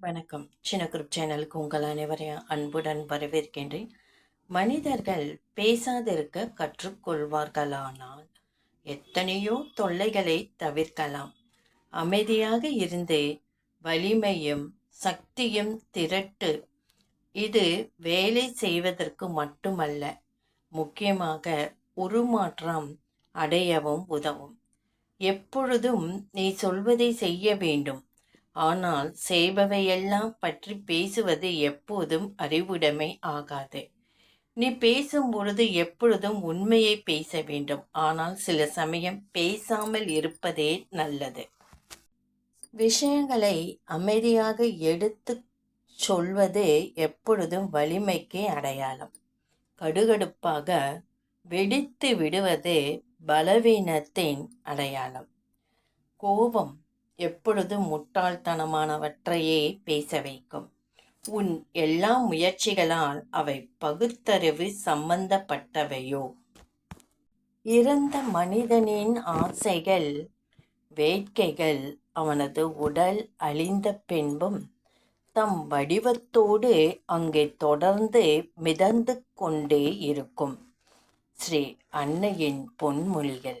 வணக்கம். சின்ன குரூப் சேனலுக்கு உங்கள் அனைவரையும் அன்புடன் வரவேற்கின்றேன். மனிதர்கள் பேசாதிருக்க கற்றுக்கொள்வார்களானால் எத்தனையோ தொல்லைகளை தவிர்க்கலாம். அமைதியாக இருந்து வலிமையும் சக்தியும் திரட்டு இது வேலை செய்வதற்கு மட்டுமல்ல முக்கியமாக உருமாற்றம் அடையவும் உதவும். எப்பொழுதும் நீ சொல்வதை செய்ய வேண்டும். ஆனால் செய்பவையெல்லாம் பற்றி பேசுவது எப்போதும் அறிவுடைமை ஆகாது. நீ பேசும் பொழுது எப்பொழுதும் உண்மையை பேச வேண்டும். ஆனால் சில சமயம் பேசாமல் இருப்பதே நல்லது. விஷயங்களை அமைதியாக எடுத்து சொல்வது எப்பொழுதும் வலிமைக்கு அடையாளம். கடுகடுப்பாக வெடித்து விடுவது பலவீனத்தின் அடையாளம். கோபம் எப்பொழுதும் முட்டாள்தனமானவற்றையே பேச வைக்கும். உன் எல்லா முயற்சிகளால் அவை பகுத்தறிவு சம்பந்தப்பட்டவையோ. இறந்த மனிதனின் ஆசைகள் வேட்கைகள் அவனது உடல் அழிந்த பின்பும் தம் வடிவத்தோடு அங்கே தொடர்ந்து மிதந்து கொண்டே இருக்கும். ஸ்ரீ அன்னையின் பொன்மொழிகள்.